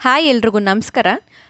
Hi ಎಲ್ರಿಗೂ ನಮಸ್ಕಾರ.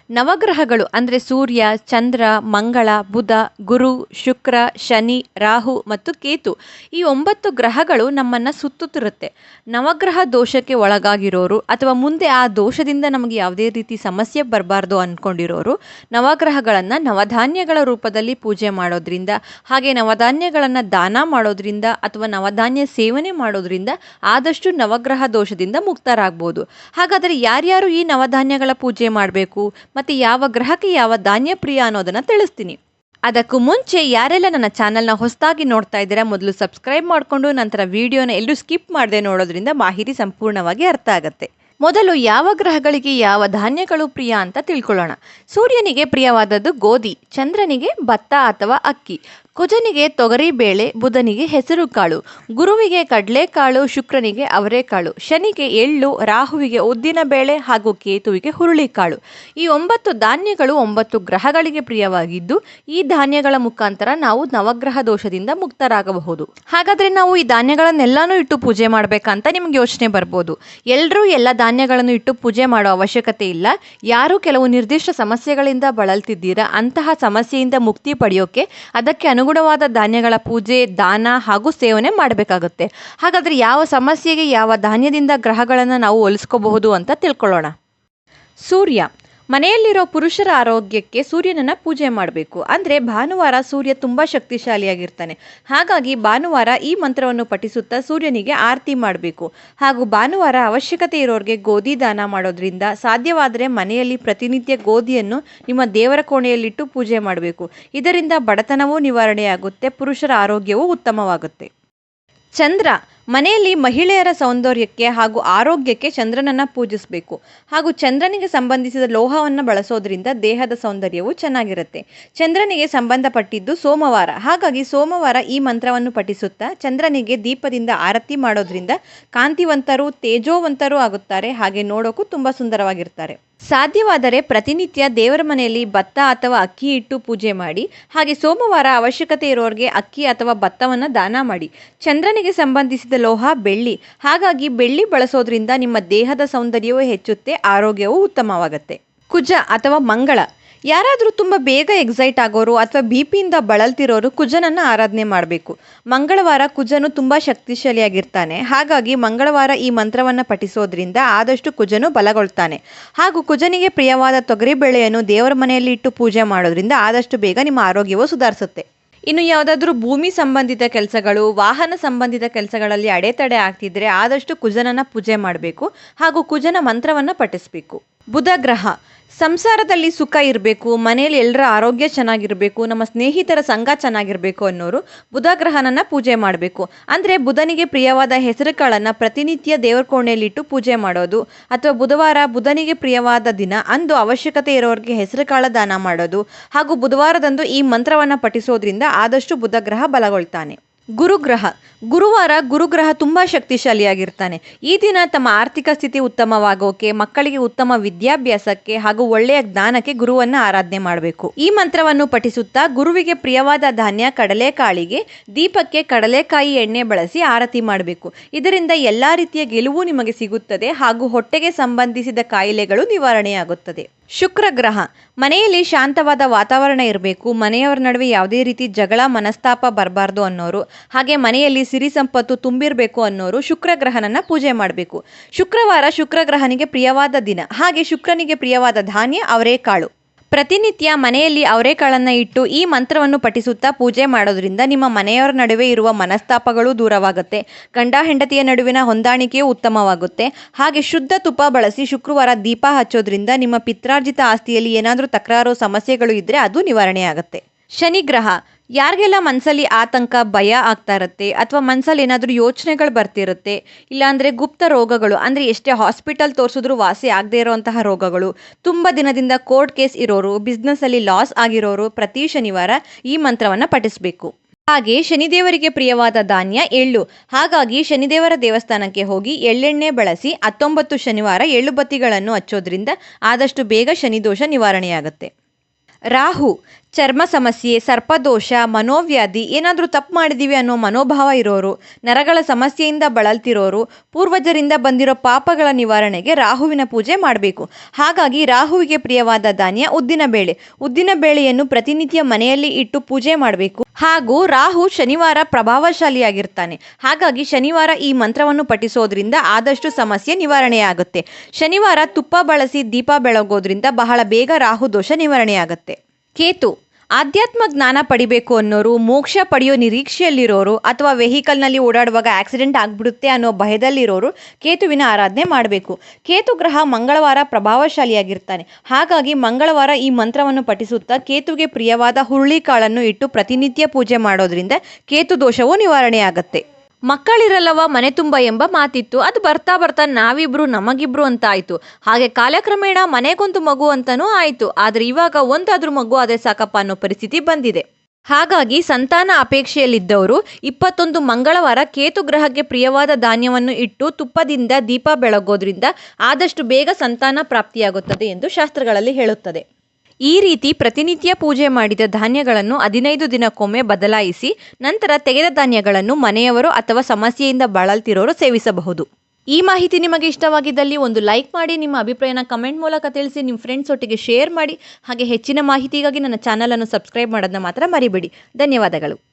ನವಗ್ರಹಗಳು ಅಂದರೆ ಸೂರ್ಯ, ಚಂದ್ರ, ಮಂಗಳ, ಬುಧ, ಗುರು, ಶುಕ್ರ, ಶನಿ, ರಾಹು ಮತ್ತು ಕೇತು. ಈ ಒಂಬತ್ತು ಗ್ರಹಗಳು ನಮ್ಮನ್ನು ಸುತ್ತುತ್ತಿರುತ್ತೆ. ನವಗ್ರಹ ದೋಷಕ್ಕೆ ಒಳಗಾಗಿರೋರು ಅಥವಾ ಮುಂದೆ ಆ ದೋಷದಿಂದ ನಮಗೆ ಯಾವುದೇ ರೀತಿ ಸಮಸ್ಯೆ ಬರಬಾರ್ದು ಅಂದ್ಕೊಂಡಿರೋರು ನವಗ್ರಹಗಳನ್ನು ನವಧಾನ್ಯಗಳ ರೂಪದಲ್ಲಿ ಪೂಜೆ ಮಾಡೋದ್ರಿಂದ, ಹಾಗೆ ನವಧಾನ್ಯಗಳನ್ನು ದಾನ ಮಾಡೋದ್ರಿಂದ ಅಥವಾ ನವಧಾನ್ಯ ಸೇವನೆ ಮಾಡೋದ್ರಿಂದ ಆದಷ್ಟು ನವಗ್ರಹ ದೋಷದಿಂದ ಮುಕ್ತರಾಗ್ಬೋದು. ಹಾಗಾದರೆ ಯಾರ್ಯಾರು ಈ ನವಧಾನ್ಯಗಳ ಪೂಜೆ ಮಾಡಬೇಕು, ಮತ್ತು ಯಾವ ಗ್ರಹಕ್ಕೆ ಯಾವ ಧಾನ್ಯ ಪ್ರಿಯ ಅನ್ನೋದನ್ನು ತಿಳಿಸ್ತೀನಿ. ಅದಕ್ಕೂ ಮುಂಚೆ ಯಾರೆಲ್ಲ ನನ್ನ ಚಾನಲ್ನ ಹೊಸದಾಗಿ ನೋಡ್ತಾ ಇದ್ದೀರಾ, ಮೊದಲು ಸಬ್ಸ್ಕ್ರೈಬ್ ಮಾಡಿಕೊಂಡು ನಂತರ ವಿಡಿಯೋನ ಎಲ್ಲೂ ಸ್ಕಿಪ್ ಮಾಡದೆ ನೋಡೋದ್ರಿಂದ ಮಾಹಿತಿ ಸಂಪೂರ್ಣವಾಗಿ ಅರ್ಥ ಆಗುತ್ತೆ. ಮೊದಲು ಯಾವ ಗ್ರಹಗಳಿಗೆ ಯಾವ ಧಾನ್ಯಗಳು ಪ್ರಿಯ ಅಂತ ತಿಳ್ಕೊಳ್ಳೋಣ. ಸೂರ್ಯನಿಗೆ ಪ್ರಿಯವಾದದ್ದು ಗೋಧಿ, ಚಂದ್ರನಿಗೆ ಭತ್ತ ಅಥವಾ ಅಕ್ಕಿ. ಕುಜನಿಗೆ ತೊಗರಿ ಬೇಳೆ, ಬುಧನಿಗೆ ಹೆಸರುಕಾಳು ಗುರುವಿಗೆ ಕಡಲೆಕಾಳು ಶುಕ್ರನಿಗೆ ಅವರೆಕಾಳು ಶನಿಗೆ ಎಳ್ಳು, ರಾಹುವಿಗೆ ಉದ್ದಿನಬೇಳೆ ಹಾಗೂ ಕೇತುವಿಗೆ ಹುರುಳಿಕಾಳು ಈ ಒಂಬತ್ತು ಧಾನ್ಯಗಳು ಒಂಬತ್ತು ಗ್ರಹಗಳಿಗೆ ಪ್ರಿಯವಾಗಿದ್ದು, ಈ ಧಾನ್ಯಗಳ ಮುಖಾಂತರ ನಾವು ನವಗ್ರಹ ದೋಷದಿಂದ ಮುಕ್ತರಾಗಬಹುದು. ಹಾಗಾದ್ರೆ ನಾವು ಈ ಧಾನ್ಯಗಳನ್ನೆಲ್ಲಾನು ಇಟ್ಟು ಪೂಜೆ ಮಾಡಬೇಕಂತ ನಿಮ್ಗೆ ಯೋಚನೆ ಬರ್ಬೋದು. ಎಲ್ಲರೂ ಎಲ್ಲ ಧಾನ್ಯಗಳನ್ನು ಇಟ್ಟು ಪೂಜೆ ಮಾಡೋ ಅವಶ್ಯಕತೆ ಇಲ್ಲ. ಯಾರು ಕೆಲವು ನಿರ್ದಿಷ್ಟ ಸಮಸ್ಯೆಗಳಿಂದ ಬಳಲ್ತಿದ್ದೀರಾ, ಅಂತಹ ಸಮಸ್ಯೆಯಿಂದ ಮುಕ್ತಿ ಪಡೆಯೋಕೆ ಅದಕ್ಕೆ ಅನುಗುಣವಾದ ಧಾನ್ಯಗಳ ಪೂಜೆ, ದಾನ ಹಾಗೂ ಸೇವನೆ ಮಾಡಬೇಕಾಗುತ್ತೆ. ಹಾಗಾದರೆ ಯಾವ ಸಮಸ್ಯೆಗೆ ಯಾವ ಧಾನ್ಯದಿಂದ ಗ್ರಹಗಳನ್ನು ನಾವು ಹೋಲಿಸ್ಕೋಬಹುದು ಅಂತ ತಿಳ್ಕೊಳ್ಳೋಣ. ಸೂರ್ಯ ಮನೆಯಲ್ಲಿರೋ ಪುರುಷರ ಆರೋಗ್ಯಕ್ಕೆ ಸೂರ್ಯನನ್ನ ಪೂಜೆ ಮಾಡಬೇಕು. ಅಂದರೆ ಭಾನುವಾರ ಸೂರ್ಯ ತುಂಬ ಶಕ್ತಿಶಾಲಿಯಾಗಿರ್ತಾನೆ. ಹಾಗಾಗಿ ಭಾನುವಾರ ಈ ಮಂತ್ರವನ್ನು ಪಠಿಸುತ್ತಾ ಸೂರ್ಯನಿಗೆ ಆರತಿ ಮಾಡಬೇಕು. ಹಾಗೂ ಭಾನುವಾರ ಅವಶ್ಯಕತೆ ಇರೋರಿಗೆ ಗೋಧಿ ದಾನ ಮಾಡೋದ್ರಿಂದ ಸಾಧ್ಯವಾದರೆ ಮನೆಯಲ್ಲಿ ಪ್ರತಿನಿತ್ಯ ಗೋಧಿಯನ್ನು ನಿಮ್ಮ ದೇವರ ಕೋಣೆಯಲ್ಲಿಟ್ಟು ಪೂಜೆ ಮಾಡಬೇಕು. ಇದರಿಂದ ಬಡತನವೂ ನಿವಾರಣೆಯಾಗುತ್ತೆ, ಪುರುಷರ ಆರೋಗ್ಯವೂ ಉತ್ತಮವಾಗುತ್ತೆ. ಚಂದ್ರ ಮನೆಯಲ್ಲಿ ಮಹಿಳೆಯರ ಸೌಂದರ್ಯಕ್ಕೆ ಹಾಗೂ ಆರೋಗ್ಯಕ್ಕೆ ಚಂದ್ರನನ್ನು ಪೂಜಿಸಬೇಕು. ಹಾಗೂ ಚಂದ್ರನಿಗೆ ಸಂಬಂಧಿಸಿದ ಲೋಹವನ್ನು ಬಳಸೋದ್ರಿಂದ ದೇಹದ ಸೌಂದರ್ಯವು ಚೆನ್ನಾಗಿರುತ್ತೆ. ಚಂದ್ರನಿಗೆ ಸಂಬಂಧಪಟ್ಟಿದ್ದು ಸೋಮವಾರ. ಹಾಗಾಗಿ ಸೋಮವಾರ ಈ ಮಂತ್ರವನ್ನು ಪಠಿಸುತ್ತಾ ಚಂದ್ರನಿಗೆ ದೀಪದಿಂದ ಆರತಿ ಮಾಡೋದ್ರಿಂದ ಕಾಂತಿವಂತರು, ತೇಜೋವಂತರು ಆಗುತ್ತಾರೆ. ಹಾಗೆ ನೋಡೋಕ್ಕೂ ತುಂಬ ಸುಂದರವಾಗಿರ್ತಾರೆ. ಸಾಧ್ಯವಾದರೆ ಪ್ರತಿನಿತ್ಯ ದೇವರ ಮನೆಯಲ್ಲಿ ಭತ್ತ ಅಥವಾ ಅಕ್ಕಿ ಇಟ್ಟು ಪೂಜೆ ಮಾಡಿ, ಹಾಗೆ ಸೋಮವಾರ ಅವಶ್ಯಕತೆ ಇರೋರಿಗೆ ಅಕ್ಕಿ ಅಥವಾ ಭತ್ತವನ್ನು ದಾನ ಮಾಡಿ. ಚಂದ್ರನಿಗೆ ಸಂಬಂಧಿಸಿದ ಲೋಹ, ಬೆಳ್ಳಿ, ಹಾಗಾಗಿ ಬೆಳ್ಳಿ ಬಳಸೋದ್ರಿಂದ ನಿಮ್ಮ ದೇಹದ ಸೌಂದರ್ಯವೂ ಹೆಚ್ಚುತ್ತೆ, ಆರೋಗ್ಯವೂ ಉತ್ತಮವಾಗುತ್ತೆ. ಕುಜ ಅಥವಾ ಮಂಗಳ ಯಾರಾದರೂ ತುಂಬ ಬೇಗ ಎಕ್ಸೈಟ್ ಆಗೋರು ಅಥವಾ ಬಿ ಪಿಯಿಂದ ಬಳಲ್ತಿರೋರು ಕುಜನನ್ನು ಆರಾಧನೆ ಮಾಡಬೇಕು. ಮಂಗಳವಾರ ಕುಜನು ತುಂಬ ಶಕ್ತಿಶಾಲಿಯಾಗಿರ್ತಾನೆ. ಹಾಗಾಗಿ ಮಂಗಳವಾರ ಈ ಮಂತ್ರವನ್ನು ಪಠಿಸೋದ್ರಿಂದ ಆದಷ್ಟು ಕುಜನು ಬಲಗೊಳ್ತಾನೆ. ಹಾಗೂ ಕುಜನಿಗೆ ಪ್ರಿಯವಾದ ತೊಗರಿಬೇಳೆಯನ್ನು ದೇವರ ಮನೆಯಲ್ಲಿ ಇಟ್ಟು ಪೂಜೆ ಮಾಡೋದ್ರಿಂದ ಆದಷ್ಟು ಬೇಗ ನಿಮ್ಮ ಆರೋಗ್ಯವು ಸುಧಾರಿಸುತ್ತೆ. ಇನ್ನು ಯಾವುದಾದ್ರೂ ಭೂಮಿ ಸಂಬಂಧಿತ ಕೆಲಸಗಳು, ವಾಹನ ಸಂಬಂಧಿತ ಕೆಲಸಗಳಲ್ಲಿ ಅಡೆತಡೆ ಆಗ್ತಿದ್ರೆ ಆದಷ್ಟು ಕುಜನನ್ನ ಪೂಜೆ ಮಾಡಬೇಕು ಹಾಗೂ ಕುಜನ ಮಂತ್ರವನ್ನು ಪಠಿಸಬೇಕು. ಬುಧ ಗ್ರಹ ಸಂಸಾರದಲ್ಲಿ ಸುಖ ಇರಬೇಕು, ಮನೆಯಲ್ಲಿ ಎಲ್ಲರ ಆರೋಗ್ಯ ಚೆನ್ನಾಗಿರಬೇಕು, ನಮ್ಮ ಸ್ನೇಹಿತರ ಸಂಘ ಚೆನ್ನಾಗಿರಬೇಕು ಅನ್ನೋರು ಬುಧ ಗ್ರಹನನ್ನ ಪೂಜೆ ಮಾಡಬೇಕು. ಅಂದರೆ ಬುಧನಿಗೆ ಪ್ರಿಯವಾದ ಹೆಸರುಕಾಳನ್ನು ಪ್ರತಿನಿತ್ಯ ದೇವರ ಕೋಣೆಯಲ್ಲಿಟ್ಟು ಪೂಜೆ ಮಾಡೋದು, ಅಥವಾ ಬುಧವಾರ ಬುಧನಿಗೆ ಪ್ರಿಯವಾದ ದಿನ ಅಂದು ಅವಶ್ಯಕತೆ ಇರೋರಿಗೆ ಹೆಸರುಕಾಳ ದಾನ ಮಾಡೋದು, ಹಾಗೂ ಬುಧವಾರದಂದು ಈ ಮಂತ್ರವನ್ನು ಪಠಿಸೋದ್ರಿಂದ ಆದಷ್ಟು ಬುಧ ಗ್ರಹ ಬಲಗೊಳ್ತಾನೆ. ಗುರುಗ್ರಹ. ಗುರುವಾರ ಗುರುಗ್ರಹ ತುಂಬ ಶಕ್ತಿಶಾಲಿಯಾಗಿರ್ತಾನೆ. ಈ ದಿನ ತಮ್ಮ ಆರ್ಥಿಕ ಸ್ಥಿತಿ ಉತ್ತಮವಾಗೋಕೆ, ಮಕ್ಕಳಿಗೆ ಉತ್ತಮ ವಿದ್ಯಾಭ್ಯಾಸಕ್ಕೆ ಹಾಗೂ ಒಳ್ಳೆಯ ಜ್ಞಾನಕ್ಕೆ ಗುರುವನ್ನು ಆರಾಧನೆ ಮಾಡಬೇಕು. ಈ ಮಂತ್ರವನ್ನು ಪಠಿಸುತ್ತಾ ಗುರುವಿಗೆ ಪ್ರಿಯವಾದ ಧಾನ್ಯ ಕಡಲೆಕಾಳಿಗೆ, ದೀಪಕ್ಕೆ ಕಡಲೆಕಾಯಿ ಎಣ್ಣೆ ಬಳಸಿ ಆರತಿ ಮಾಡಬೇಕು. ಇದರಿಂದ ಎಲ್ಲ ರೀತಿಯ ಗೆಲುವು ನಿಮಗೆ ಸಿಗುತ್ತದೆ ಹಾಗೂ ಹೊಟ್ಟೆಗೆ ಸಂಬಂಧಿಸಿದ ಕಾಯಿಲೆಗಳು ನಿವಾರಣೆಯಾಗುತ್ತದೆ. ಶುಕ್ರ ಗ್ರಹ. ಮನೆಯಲ್ಲಿ ಶಾಂತವಾದ ವಾತಾವರಣ ಇರಬೇಕು. ಮನೆಯವರ ನಡುವೆ ಯಾವುದೇ ರೀತಿ ಜಗಳ, ಮನಸ್ತಾಪ ಬರಬಾರ್ದು ಅನ್ನೋರು. ಹಾಗೆ ಮನೆಯಲ್ಲಿ ಸಿರಿ ಸಂಪತ್ತು ತುಂಬಿರಬೇಕು ಅನ್ನೋರು ಶುಕ್ರ ಗ್ರಹನನ್ನ ಪೂಜೆ ಮಾಡಬೇಕು. ಶುಕ್ರವಾರ ಶುಕ್ರ ಗ್ರಹನಿಗೆ ಪ್ರಿಯವಾದ ದಿನ. ಹಾಗೆ ಶುಕ್ರನಿಗೆ ಪ್ರಿಯವಾದ ಧಾನ್ಯ ಅವರೇಕಾಳು ಪ್ರತಿನಿತ್ಯ ಮನೆಯಲ್ಲಿ ಅವರೆಕಾಳನ್ನು ಇಟ್ಟು ಈ ಮಂತ್ರವನ್ನು ಪಠಿಸುತ್ತಾ ಪೂಜೆ ಮಾಡೋದ್ರಿಂದ ನಿಮ್ಮ ಮನೆಯವರ ನಡುವೆ ಇರುವ ಮನಸ್ತಾಪಗಳು ದೂರವಾಗುತ್ತೆ. ಗಂಡ ಹೆಂಡತಿಯ ನಡುವಿನ ಹೊಂದಾಣಿಕೆಯೂ ಉತ್ತಮವಾಗುತ್ತೆ. ಹಾಗೆ ಶುದ್ಧ ತುಪ್ಪ ಬಳಸಿ ಶುಕ್ರವಾರ ದೀಪ ಹಚ್ಚೋದ್ರಿಂದ ನಿಮ್ಮ ಪಿತ್ರಾರ್ಜಿತ ಆಸ್ತಿಯಲ್ಲಿ ಏನಾದರೂ ತಕರಾರು ಸಮಸ್ಯೆಗಳು ಇದ್ದರೆ ಅದು ನಿವಾರಣೆ ಶನಿ ಗ್ರಹ ಯಾರಿಗೆಲ್ಲ ಮನಸ್ಸಲ್ಲಿ ಆತಂಕ, ಭಯ ಆಗ್ತಾ ಇರುತ್ತೆ ಅಥವಾ ಮನಸ್ಸಲ್ಲಿ ಏನಾದರೂ ಯೋಚನೆಗಳು ಬರ್ತಿರುತ್ತೆ, ಇಲ್ಲಾಂದರೆ ಗುಪ್ತ ರೋಗಗಳು, ಅಂದರೆ ಎಷ್ಟೇ ಹಾಸ್ಪಿಟಲ್ ತೋರಿಸಿದ್ರೂ ವಾಸಿ ಆಗದೇ ಇರೋವಂತಹ ರೋಗಗಳು, ತುಂಬ ದಿನದಿಂದ ಕೋರ್ಟ್ ಕೇಸ್ ಇರೋರು ಬಿಸ್ನೆಸ್ಸಲ್ಲಿ ಲಾಸ್ ಆಗಿರೋರು ಪ್ರತಿ ಶನಿವಾರ ಈ ಮಂತ್ರವನ್ನು ಪಠಿಸಬೇಕು. ಹಾಗೆ ಶನಿದೇವರಿಗೆ ಪ್ರಿಯವಾದ ಧಾನ್ಯ ಎಳ್ಳು. ಹಾಗಾಗಿ ಶನಿದೇವರ ದೇವಸ್ಥಾನಕ್ಕೆ ಹೋಗಿ ಎಳ್ಳೆಣ್ಣೆ ಬಳಸಿ ಹತ್ತೊಂಬತ್ತು ಶನಿವಾರ ಎಳ್ಳು ಬತ್ತಿಗಳನ್ನು ಹಚ್ಚೋದ್ರಿಂದ ಆದಷ್ಟು ಬೇಗ ಶನಿದೋಷ ನಿವಾರಣೆಯಾಗುತ್ತೆ. ರಾಹು, ಚರ್ಮ ಸಮಸ್ಯೆ, ಸರ್ಪದೋಷ, ಮನೋವ್ಯಾಧಿ, ಏನಾದರೂ ತಪ್ಪು ಮಾಡಿದ್ದೀವಿ ಅನ್ನೋ ಮನೋಭಾವ ಇರೋರು, ನರಗಳ ಸಮಸ್ಯೆಯಿಂದ ಬಳಲ್ತಿರೋರು, ಪೂರ್ವಜರಿಂದ ಬಂದಿರೋ ಪಾಪಗಳ ನಿವಾರಣೆಗೆ ರಾಹುವಿನ ಪೂಜೆ ಮಾಡಬೇಕು. ಹಾಗಾಗಿ ರಾಹುವಿಗೆ ಪ್ರಿಯವಾದ ಧಾನ್ಯ ಉದ್ದಿನ ಬೇಳೆ ಉದ್ದಿನ ಬೇಳೆಯನ್ನು ಪ್ರತಿನಿತ್ಯ ಮನೆಯಲ್ಲಿ ಇಟ್ಟು ಪೂಜೆ ಮಾಡಬೇಕು. ಹಾಗೂ ರಾಹು ಶನಿವಾರ ಪ್ರಭಾವಶಾಲಿಯಾಗಿರ್ತಾನೆ. ಹಾಗಾಗಿ ಶನಿವಾರ ಈ ಮಂತ್ರವನ್ನು ಪಠಿಸೋದ್ರಿಂದ ಆದಷ್ಟು ಸಮಸ್ಯೆ ನಿವಾರಣೆಯಾಗುತ್ತೆ. ಶನಿವಾರ ತುಪ್ಪ ಬಳಸಿ ದೀಪ ಬೆಳಗೋದ್ರಿಂದ ಬಹಳ ಬೇಗ ರಾಹು ದೋಷ ನಿವಾರಣೆಯಾಗುತ್ತೆ. ಕೇತು. ಆಧ್ಯಾತ್ಮ ಜ್ಞಾನ ಪಡಿಬೇಕು ಅನ್ನೋರು, ಮೋಕ್ಷ ಪಡೆಯೋ ನಿರೀಕ್ಷೆಯಲ್ಲಿರೋರು ಅಥವಾ ವೆಹಿಕಲ್ನಲ್ಲಿ ಓಡಾಡುವಾಗ ಆಕ್ಸಿಡೆಂಟ್ ಆಗ್ಬಿಡುತ್ತೆ ಅನ್ನೋ ಭಯದಲ್ಲಿರೋರು ಕೇತುವಿನ ಆರಾಧನೆ ಮಾಡಬೇಕು. ಕೇತು ಗ್ರಹ ಮಂಗಳವಾರ ಪ್ರಭಾವಶಾಲಿಯಾಗಿರ್ತಾನೆ. ಹಾಗಾಗಿ ಮಂಗಳವಾರ ಈ ಮಂತ್ರವನ್ನು ಪಠಿಸುತ್ತಾ ಕೇತುಗೆ ಪ್ರಿಯವಾದ ಹುರುಳಿಕಾಳನ್ನು ಇಟ್ಟು ಪ್ರತಿನಿತ್ಯ ಪೂಜೆ ಮಾಡೋದ್ರಿಂದ ಕೇತು ದೋಷವು ನಿವಾರಣೆಯಾಗತ್ತೆ. ಮಕ್ಕಳಿರಲ್ಲವ ಮನೆ ತುಂಬ ಎಂಬ ಮಾತಿತ್ತು. ಅದು ಬರ್ತಾ ಬರ್ತಾ ನಾವಿಬ್ರು ನಮಗಿಬ್ರು ಅಂತ ಆಯಿತು ಹಾಗೆ ಕಾಲಕ್ರಮೇಣ ಮನೆಗೊಂದು ಮಗು ಅಂತನೂ ಆಯಿತು. ಆದರೆ ಇವಾಗ ಒಂದಾದ್ರೂ ಮಗು ಆದರೆ ಸಾಕಪ್ಪ ಅನ್ನೋ ಪರಿಸ್ಥಿತಿ ಬಂದಿದೆ. ಹಾಗಾಗಿ ಸಂತಾನ ಅಪೇಕ್ಷೆಯಲ್ಲಿದ್ದವರು ಇಪ್ಪತ್ತೊಂದು ಮಂಗಳವಾರ ಕೇತು ಗ್ರಹಕ್ಕೆ ಪ್ರಿಯವಾದ ಧಾನ್ಯವನ್ನು ಇಟ್ಟು ತುಪ್ಪದಿಂದ ದೀಪ ಬೆಳಗೋದ್ರಿಂದ ಆದಷ್ಟು ಬೇಗ ಸಂತಾನ ಪ್ರಾಪ್ತಿಯಾಗುತ್ತದೆ ಎಂದು ಶಾಸ್ತ್ರಗಳಲ್ಲಿ ಹೇಳುತ್ತದೆ. ಈ ರೀತಿ ಪ್ರತಿನಿತ್ಯ ಪೂಜೆ ಮಾಡಿದ ಧಾನ್ಯಗಳನ್ನು ಹದಿನೈದು ದಿನಕ್ಕೊಮ್ಮೆ ಬದಲಾಯಿಸಿ ನಂತರ ತೆಗೆದ ಧಾನ್ಯಗಳನ್ನು ಮನೆಯವರು ಅಥವಾ ಸಮಸ್ಯೆಯಿಂದ ಬಳಲ್ತಿರೋರು ಸೇವಿಸಬಹುದು. ಈ ಮಾಹಿತಿ ನಿಮಗೆ ಇಷ್ಟವಾಗಿದ್ದಲ್ಲಿ ಒಂದು ಲೈಕ್ ಮಾಡಿ, ನಿಮ್ಮ ಅಭಿಪ್ರಾಯನ ಕಮೆಂಟ್ ಮೂಲಕ ತಿಳಿಸಿ, ನಿಮ್ಮ ಫ್ರೆಂಡ್ಸ್ ಒಟ್ಟಿಗೆ ಶೇರ್ ಮಾಡಿ. ಹಾಗೆ ಹೆಚ್ಚಿನ ಮಾಹಿತಿಗಾಗಿ ನನ್ನ ಚಾನಲನ್ನು ಸಬ್ಸ್ಕ್ರೈಬ್ ಮಾಡೋದನ್ನ ಮಾತ್ರ ಮರಿಬೇಡಿ. ಧನ್ಯವಾದಗಳು.